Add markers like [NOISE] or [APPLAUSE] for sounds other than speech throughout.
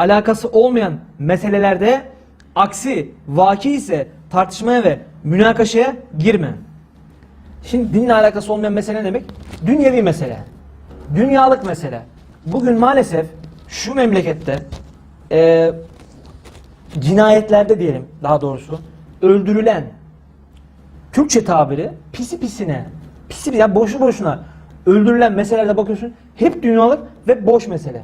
alakası olmayan meselelerde aksi vaki ise tartışmaya ve münakaşaya girme. Şimdi dinle alakası olmayan mesele ne demek? Dünyevi mesele. Dünyalık mesele. Bugün maalesef şu memlekette eee, cinayetlerde diyelim daha doğrusu öldürülen Türkçe tabiri pisi pisine pisi ya boşu boşuna öldürülen meselelerde bakıyorsun hep dünyalık ve boş mesele.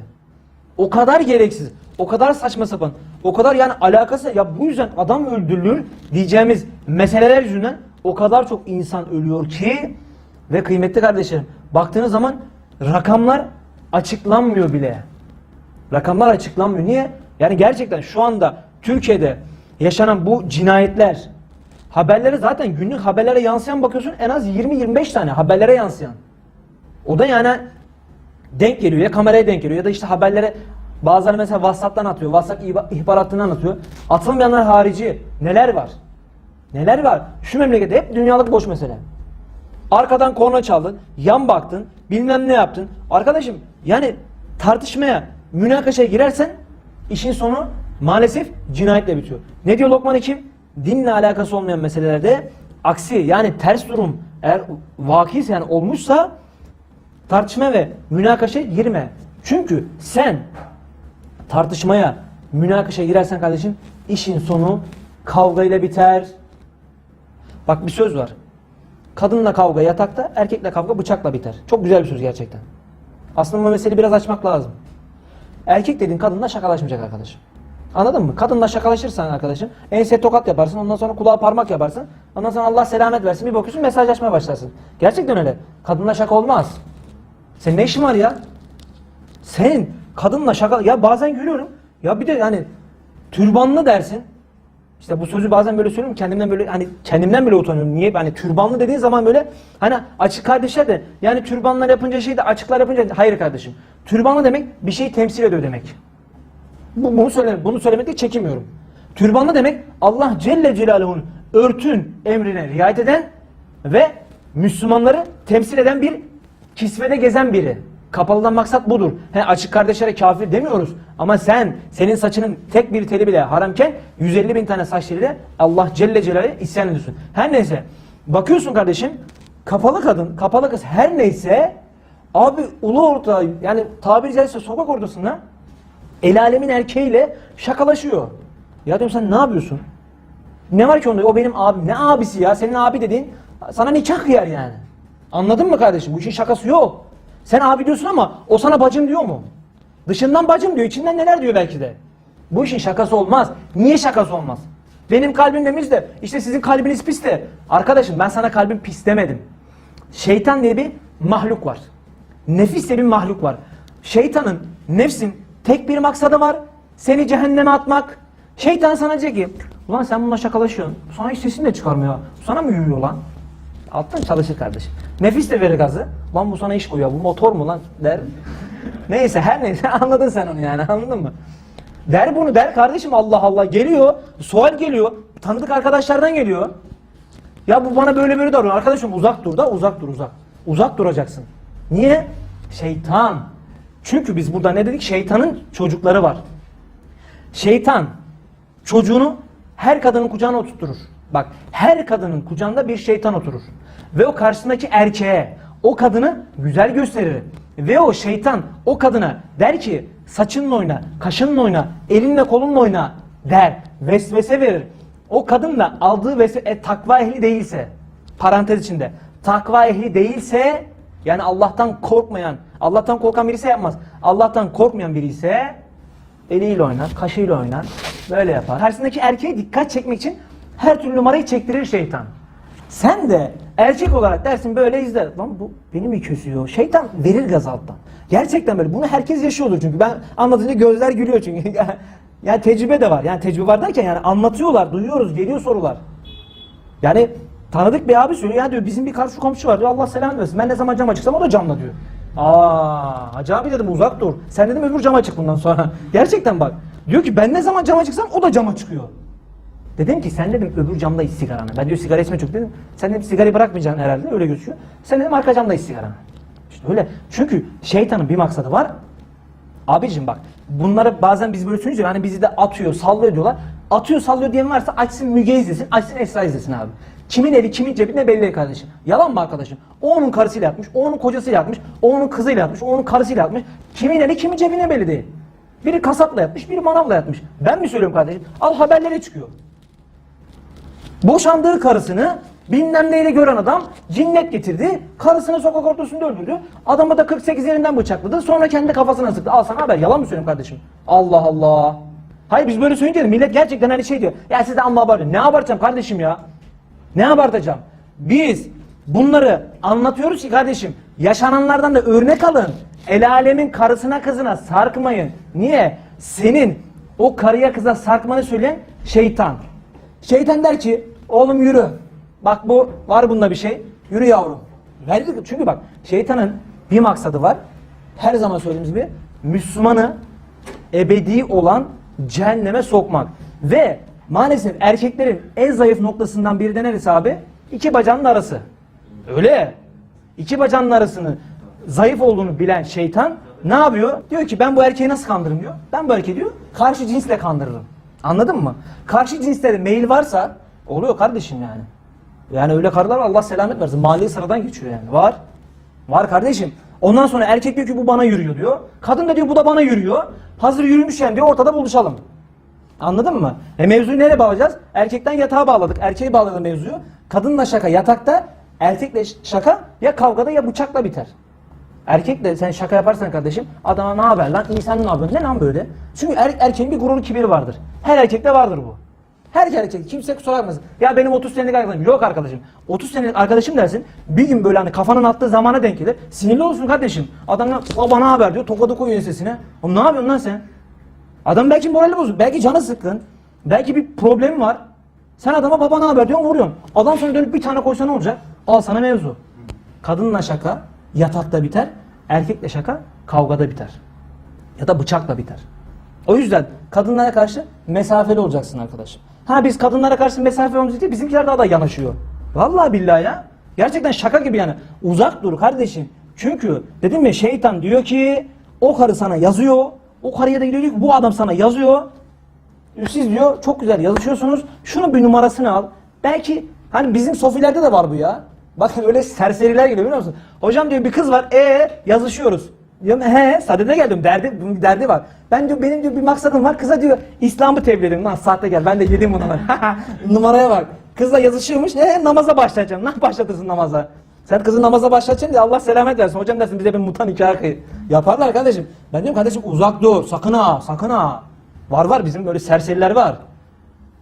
O kadar gereksiz, o kadar saçma sapan, o kadar yani alakası ya bu yüzden adam öldürülür diyeceğimiz meseleler yüzünden o kadar çok insan ölüyor ki ve kıymetli kardeşlerim baktığınız zaman rakamlar açıklanmıyor bile. Rakamlar açıklanmıyor. Niye? Yani gerçekten şu anda Türkiye'de yaşanan bu cinayetler haberlere zaten günlük haberlere yansıyan bakıyorsun en az 20-25 tane haberlere yansıyan. O da yani denk geliyor ya kameraya denk geliyor ya da işte haberlere bazıları mesela WhatsApp'tan atıyor. WhatsApp ihba- ihbaratını anlatıyor. Atılmayanlar harici neler var? Neler var? Şu memlekette hep dünyalık boş mesele. Arkadan korna çaldın, yan baktın, bilmem ne yaptın. Arkadaşım yani tartışmaya, münakaşaya girersen işin sonu maalesef cinayetle bitiyor. Ne diyor Lokman Hekim? Dinle alakası olmayan meselelerde aksi yani ters durum eğer vakiyse yani olmuşsa tartışma ve münakaşaya girme. Çünkü sen tartışmaya, münakaşaya girersen kardeşim işin sonu kavgayla biter. Bak bir söz var. Kadınla kavga yatakta, erkekle kavga bıçakla biter. Çok güzel bir söz gerçekten. Aslında bu meseleyi biraz açmak lazım. Erkek dediğin kadınla şakalaşmayacak arkadaşım. Anladın mı? Kadınla şakalaşırsan arkadaşım, ense tokat yaparsın, ondan sonra kulağa parmak yaparsın. Ondan sonra Allah selamet versin, bir bakıyorsun mesajlaşmaya başlarsın. Gerçekten öyle. Kadınla şaka olmaz. Senin ne işin var ya? Senin kadınla şaka... Ya bazen gülüyorum. Ya bir de yani türbanlı dersin. İşte bu sözü bazen böyle söylüyorum kendimden böyle hani kendimden bile utanıyorum. Niye? Hani türbanlı dediğin zaman böyle hani açık kardeşler de yani türbanlar yapınca şey de açıklar yapınca hayır kardeşim. Türbanlı demek bir şeyi temsil ediyor demek. Bu, bunu söyle bunu söylemekte çekinmiyorum. Türbanlı demek Allah Celle Celaluhu'nun örtün emrine riayet eden ve Müslümanları temsil eden bir kisvede gezen biri. Kapalıdan maksat budur. He, açık kardeşlere kafir demiyoruz. Ama sen, senin saçının tek bir teli bile haramken 150 bin tane saç teliyle Allah Celle Celaluhu'ya isyan ediyorsun. Her neyse. Bakıyorsun kardeşim, kapalı kadın, kapalı kız her neyse abi ulu orta yani tabiri caizse sokak ortasında el alemin erkeğiyle şakalaşıyor. Ya diyorum sen ne yapıyorsun? Ne var ki onda? O benim abim. Ne abisi ya? Senin abi dediğin sana nikah kıyar yani. Anladın mı kardeşim? Bu işin şakası yok. Sen abi diyorsun ama o sana bacım diyor mu? Dışından bacım diyor, içinden neler diyor belki de. Bu işin şakası olmaz. Niye şakası olmaz? Benim kalbim temiz de işte sizin kalbiniz pis de. Arkadaşım ben sana kalbim pis demedim. Şeytan diye bir mahluk var. Nefis diye bir mahluk var. Şeytanın, nefsin tek bir maksadı var. Seni cehenneme atmak. Şeytan sana diyecek ki ulan sen bununla şakalaşıyorsun. Sana hiç sesini de çıkarmıyor. Sana mı yürüyor lan? Alttan çalışır kardeşim. Nefis de verir gazı. Lan bu sana iş koyuyor. Bu motor mu lan der. neyse her neyse [LAUGHS] anladın sen onu yani anladın mı? Der bunu der kardeşim Allah Allah geliyor. Sual geliyor. Tanıdık arkadaşlardan geliyor. Ya bu bana böyle böyle davranıyor. Arkadaşım uzak dur da uzak dur uzak. Uzak duracaksın. Niye? Şeytan. Çünkü biz burada ne dedik? Şeytanın çocukları var. Şeytan çocuğunu her kadının kucağına oturtur. Bak her kadının kucağında bir şeytan oturur. Ve o karşısındaki erkeğe o kadını güzel gösterir. Ve o şeytan o kadına der ki saçınla oyna, kaşınla oyna, elinle kolunla oyna der. Vesvese verir. O kadın da aldığı vesvese e, takva ehli değilse parantez içinde takva ehli değilse yani Allah'tan korkmayan, Allah'tan korkan birisi yapmaz. Allah'tan korkmayan biri ise eliyle oynar, kaşıyla oynar, böyle yapar. Karşısındaki erkeğe dikkat çekmek için her türlü numarayı çektirir şeytan. Sen de erkek olarak dersin böyle izle. Lan bu beni mi kösüyor? Şeytan verir gaz alttan. Gerçekten böyle. Bunu herkes yaşıyordur çünkü. Ben anlatınca gözler gülüyor çünkü. [LAUGHS] yani tecrübe de var. Yani tecrübe var derken yani anlatıyorlar, duyuyoruz, geliyor sorular. Yani tanıdık bir abi söylüyor. Ya diyor bizim bir karşı komşu var diyor. Allah selam versin. Ben ne zaman cama çıksam o da camla diyor. Aa, hacı abi dedim uzak dur. Sen dedim öbür cama çık bundan sonra. [LAUGHS] Gerçekten bak. Diyor ki ben ne zaman cama çıksam o da cama çıkıyor. Dedim ki sen dedim öbür camda iç sigaranı. Ben diyor sigara içme çok dedim. Sen dedim sigarayı bırakmayacaksın herhalde öyle gözüküyor. Sen dedim arka camda iç sigaranı. İşte Öyle. Çünkü şeytanın bir maksadı var. Abicim bak bunları bazen biz böyle söylüyoruz hani bizi de atıyor sallıyor diyorlar. Atıyor sallıyor diyen varsa açsın Müge izlesin açsın Esra izlesin abi. Kimin eli kimin cebinde belli kardeşim. Yalan mı arkadaşım? O onun karısıyla yatmış, o onun kocasıyla yatmış, o onun kızıyla yatmış, o onun karısıyla yatmış. Kimin eli kimin cebine belli değil. Biri kasapla yatmış, biri manavla yatmış. Ben mi söylüyorum kardeşim? Al haberlere çıkıyor. Boşandığı karısını bilmem neyle gören adam cinnet getirdi. Karısını sokak ortasında öldürdü. Adamı da 48 yerinden bıçakladı. Sonra kendi kafasına sıktı. Al sana haber. Yalan mı söylüyorum kardeşim? Allah Allah. Hayır biz böyle söyleyince millet gerçekten hani şey diyor. Ya siz de amma abartın. Ne abartacağım kardeşim ya? Ne abartacağım? Biz bunları anlatıyoruz ki kardeşim yaşananlardan da örnek alın. El alemin karısına kızına sarkmayın. Niye? Senin o karıya kıza sarkmanı söyleyen şeytan. Şeytan der ki oğlum yürü. Bak bu var bunda bir şey. Yürü yavrum. Verdi çünkü bak şeytanın bir maksadı var. Her zaman söylediğimiz gibi Müslümanı ebedi olan cehenneme sokmak. Ve maalesef erkeklerin en zayıf noktasından biri de neresi abi? İki bacağının arası. Öyle. İki bacağının arasını zayıf olduğunu bilen şeytan ne yapıyor? Diyor ki ben bu erkeği nasıl kandırırım diyor. Ben bu erkeği diyor karşı cinsle kandırırım. Anladın mı? Karşı cinslere meyil varsa oluyor kardeşim yani. Yani öyle karılar Allah selamet versin. Mahalleyi sıradan geçiyor yani. Var. Var kardeşim. Ondan sonra erkek diyor ki bu bana yürüyor diyor. Kadın da diyor bu da bana yürüyor. Hazır yürümüşken diyor ortada buluşalım. Anladın mı? E mevzuyu nereye bağlayacağız? Erkekten yatağa bağladık. Erkeği bağladı mevzuyu. Kadınla şaka yatakta, erkekle şaka ya kavgada ya bıçakla biter. Erkekle sen şaka yaparsan kardeşim adama ne haber lan iyi ne yapıyorsun ne lan böyle? Çünkü er, erkeğin bir gururu kibiri vardır. Her erkekte vardır bu. Her erkek kimse kusura bakmasın. Ya benim 30 senelik arkadaşım. Yok arkadaşım. 30 senelik arkadaşım dersin. Bir gün böyle hani kafanın attığı zamana denk gelir. Sinirli olsun kardeşim. Adam "Aa, bana haber diyor. Tokadı koyuyor sesine. Oğlum ne yapıyorsun lan sen? Adam belki morali bozuk. Belki canı sıkkın. Belki bir problemi var. Sen adama baba ne haber diyorsun vuruyorsun. Adam sonra dönüp bir tane koysa ne olacak? Al sana mevzu. Kadınla şaka yatakta biter. Erkekle şaka kavgada biter. Ya da bıçakla biter. O yüzden kadınlara karşı mesafeli olacaksın arkadaşım. Ha biz kadınlara karşı mesafeli olunca değil bizimkiler daha da yanaşıyor. Vallahi billahi ya. Gerçekten şaka gibi yani. Uzak dur kardeşim. Çünkü dedim ya şeytan diyor ki o karı sana yazıyor. O karıya da gidiyor diyor ki bu adam sana yazıyor. Siz diyor çok güzel yazışıyorsunuz. Şunun bir numarasını al. Belki hani bizim sofilerde de var bu ya. Bakın öyle serseriler geliyor biliyor musun? Hocam diyor bir kız var. E yazışıyoruz. Diyorum he sadede geldim derdi bunun derdi var. Ben diyor benim diyor bir maksadım var. Kıza diyor İslam'ı tebliğ edeyim. Lan saatte gel ben de yedim bunu. [LAUGHS] Numaraya bak. Kızla yazışıyormuş. He namaza başlayacağım. Ne başlatırsın namaza? Sen kızı namaza başlatacaksın diye Allah selamet versin. Hocam dersin bize bir mutan nikahı kıy. Yaparlar kardeşim. Ben diyorum kardeşim uzak dur. Sakın ha sakın ha. Var var bizim böyle serseriler var.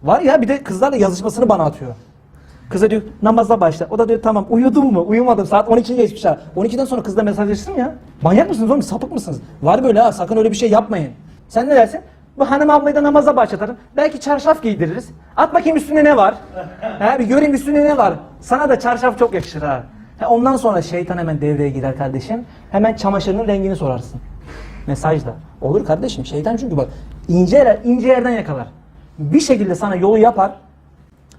Var ya bir de kızlarla yazışmasını bana atıyor. Kıza diyor namaza başla. O da diyor tamam uyudun mu? Uyumadım. Saat 12 geçmiş ha. 12'den sonra kızla mesajlaşsın ya. Manyak mısınız oğlum? Sapık mısınız? Var böyle ha. Sakın öyle bir şey yapmayın. Sen ne dersin? Bu hanım ablayı da namaza başlatırım. Belki çarşaf giydiririz. At bakayım üstüne ne var? ha, bir göreyim üstüne ne var? Sana da çarşaf çok yakışır ha. ha. Ondan sonra şeytan hemen devreye girer kardeşim. Hemen çamaşırının rengini sorarsın. Mesajla. Olur kardeşim. Şeytan çünkü bak ince, yer, ince yerden yakalar. Bir şekilde sana yolu yapar.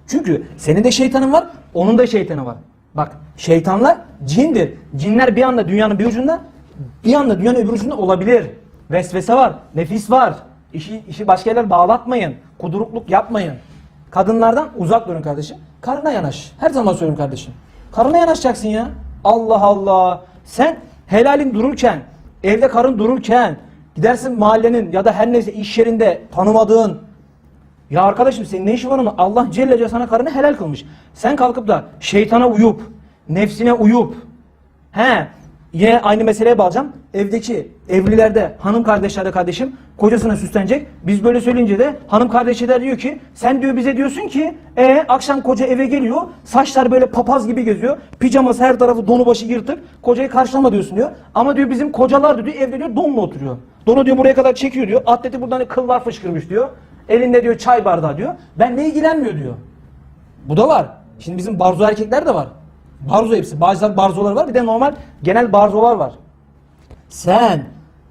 Çünkü senin de şeytanın var, onun da şeytanı var. Bak şeytanlar cindir. Cinler bir anda dünyanın bir ucunda, bir anda dünyanın öbür ucunda olabilir. Vesvese var, nefis var. İşi, işi başka yerler bağlatmayın. Kudurukluk yapmayın. Kadınlardan uzak durun kardeşim. Karına yanaş. Her zaman söylüyorum kardeşim. Karına yanaşacaksın ya. Allah Allah. Sen helalin dururken, evde karın dururken, gidersin mahallenin ya da her neyse iş yerinde tanımadığın, ya arkadaşım senin ne işin var onun? Allah Celle sana karını helal kılmış. Sen kalkıp da şeytana uyup, nefsine uyup, he yine aynı meseleye bağlayacağım. Evdeki evlilerde hanım kardeşlerde kardeşim kocasına süslenecek. Biz böyle söyleyince de hanım kardeşler diyor ki sen diyor bize diyorsun ki e akşam koca eve geliyor saçlar böyle papaz gibi geziyor. Pijaması her tarafı donu başı yırtık. Kocayı karşılama diyorsun diyor. Ama diyor bizim kocalar diyor evde diyor donla oturuyor. Donu diyor buraya kadar çekiyor diyor. Atleti buradan kıllar fışkırmış diyor. Elinde diyor çay bardağı diyor. Ben ne ilgilenmiyor diyor. Bu da var. Şimdi bizim barzo erkekler de var. Barzo hepsi. Bazen barzolar var bir de normal genel barzolar var. Sen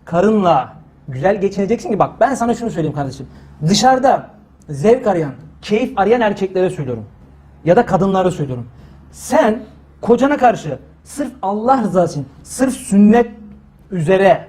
karınla güzel geçineceksin ki bak ben sana şunu söyleyeyim kardeşim. Dışarıda zevk arayan, keyif arayan erkeklere söylüyorum. Ya da kadınlara söylüyorum. Sen kocana karşı sırf Allah rızası için, sırf sünnet üzere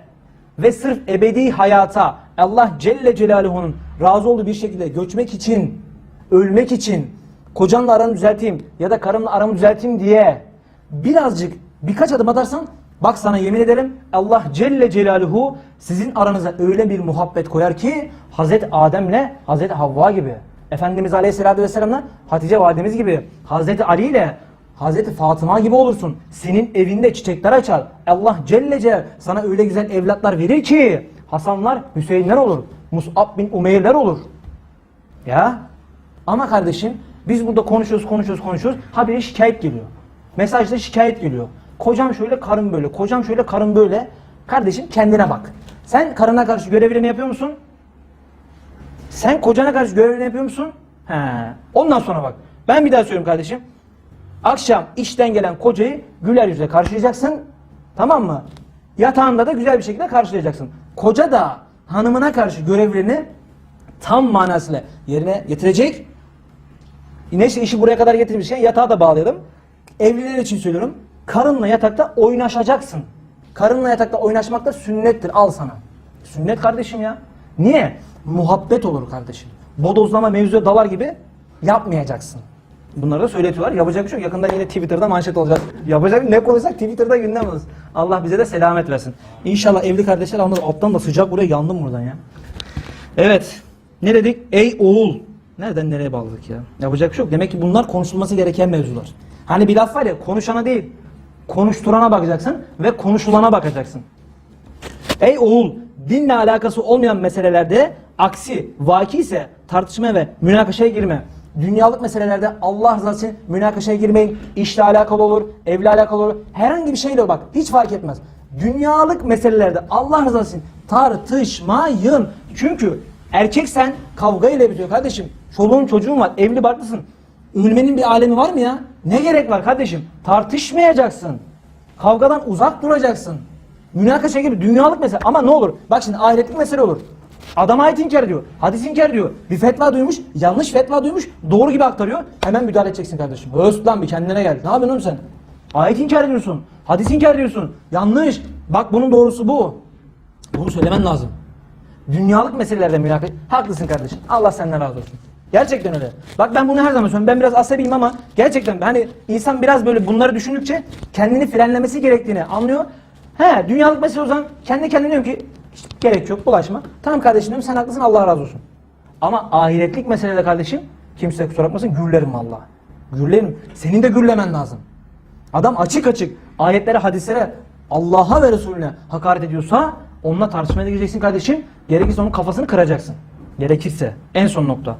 ve sırf ebedi hayata Allah Celle Celaluhu'nun razı olduğu bir şekilde göçmek için, ölmek için, kocanla aranı düzelteyim ya da karımla aramı düzelteyim diye birazcık birkaç adım atarsan bak sana yemin ederim Allah Celle Celaluhu sizin aranıza öyle bir muhabbet koyar ki Hazreti Adem'le Hazreti Havva gibi Efendimiz Aleyhisselatü Vesselam'la Hatice validemiz gibi Hazreti Ali ile Hazreti Fatıma gibi olursun. Senin evinde çiçekler açar. Allah Celle Celal sana öyle güzel evlatlar verir ki Hasanlar, Hüseyinler olur. Mus'ab bin Umeyr'ler olur. Ya ama kardeşim biz burada konuşuyoruz konuşuyoruz konuşuyoruz. Habire şikayet geliyor. Mesajda şikayet geliyor. Kocam şöyle karım böyle. Kocam şöyle karım böyle. Kardeşim kendine bak. Sen karına karşı görevlerini yapıyor musun? Sen kocana karşı görevlerini yapıyor musun? He. Ondan sonra bak. Ben bir daha söylüyorum kardeşim. Akşam işten gelen kocayı güler yüzle karşılayacaksın. Tamam mı? Yatağında da güzel bir şekilde karşılayacaksın. Koca da hanımına karşı görevlerini tam manasıyla yerine getirecek. Neyse işi buraya kadar getirmişken yatağa da bağlayalım. Evliler için söylüyorum. Karınla yatakta oynaşacaksın. Karınla yatakta oynaşmak da sünnettir. Al sana. Sünnet kardeşim ya. Niye? Muhabbet olur kardeşim. Bodozlama mevzuya dalar gibi yapmayacaksın. Bunları da söyletiyorlar. Yapacak bir şey yok. Yakında yine Twitter'da manşet olacak. Yapacak ne konuşsak Twitter'da gündem olsun. Allah bize de selamet versin. İnşallah evli kardeşler anlar. Alttan da sıcak buraya yandım buradan ya. Evet. Ne dedik? Ey oğul. Nereden nereye bağladık ya? Yapacak bir şey yok. Demek ki bunlar konuşulması gereken mevzular. Hani bir laf var ya konuşana değil. Konuşturana bakacaksın ve konuşulana bakacaksın. Ey oğul dinle alakası olmayan meselelerde aksi vaki ise tartışmaya ve münakaşaya girme. Dünyalık meselelerde Allah rızası için münakaşaya girmeyin. İşle alakalı olur, evle alakalı olur. Herhangi bir şeyle bak hiç fark etmez. Dünyalık meselelerde Allah rızası için tartışmayın. Çünkü erkek sen kavga ile bitiyor kardeşim. Çoluğun çocuğun var, evli barklısın. Ölmenin bir alemi var mı ya? Ne gerek var kardeşim? Tartışmayacaksın. Kavgadan uzak duracaksın. Münakaşa gibi dünyalık mesele ama ne olur? Bak şimdi ahiretlik mesele olur. Adam ayet inkar ediyor. Hadis inkar ediyor. Bir fetva duymuş. Yanlış fetva duymuş. Doğru gibi aktarıyor. Hemen müdahale edeceksin kardeşim. Höst lan bir kendine gel. Ne yapıyorsun oğlum sen? Ayet inkar ediyorsun. Hadis inkar ediyorsun. Yanlış. Bak bunun doğrusu bu. Bunu söylemen lazım. Dünyalık meselelerde münakaşa. Haklısın kardeşim. Allah senden razı olsun. Gerçekten öyle. Bak ben bunu her zaman söylüyorum. Ben biraz asabiyim ama gerçekten hani insan biraz böyle bunları düşündükçe kendini frenlemesi gerektiğini anlıyor. He dünyalık mesele o zaman kendi kendine diyorum ki hiç gerek yok bulaşma. Tamam kardeşim diyorum sen haklısın Allah razı olsun. Ama ahiretlik meselede kardeşim kimse kusura bakmasın gürlerim valla. Gürlerim. Senin de gürlemen lazım. Adam açık açık ayetlere, hadislere, Allah'a ve Resulüne hakaret ediyorsa onunla tartışmaya da gireceksin kardeşim. Gerekirse onun kafasını kıracaksın. Gerekirse. En son nokta.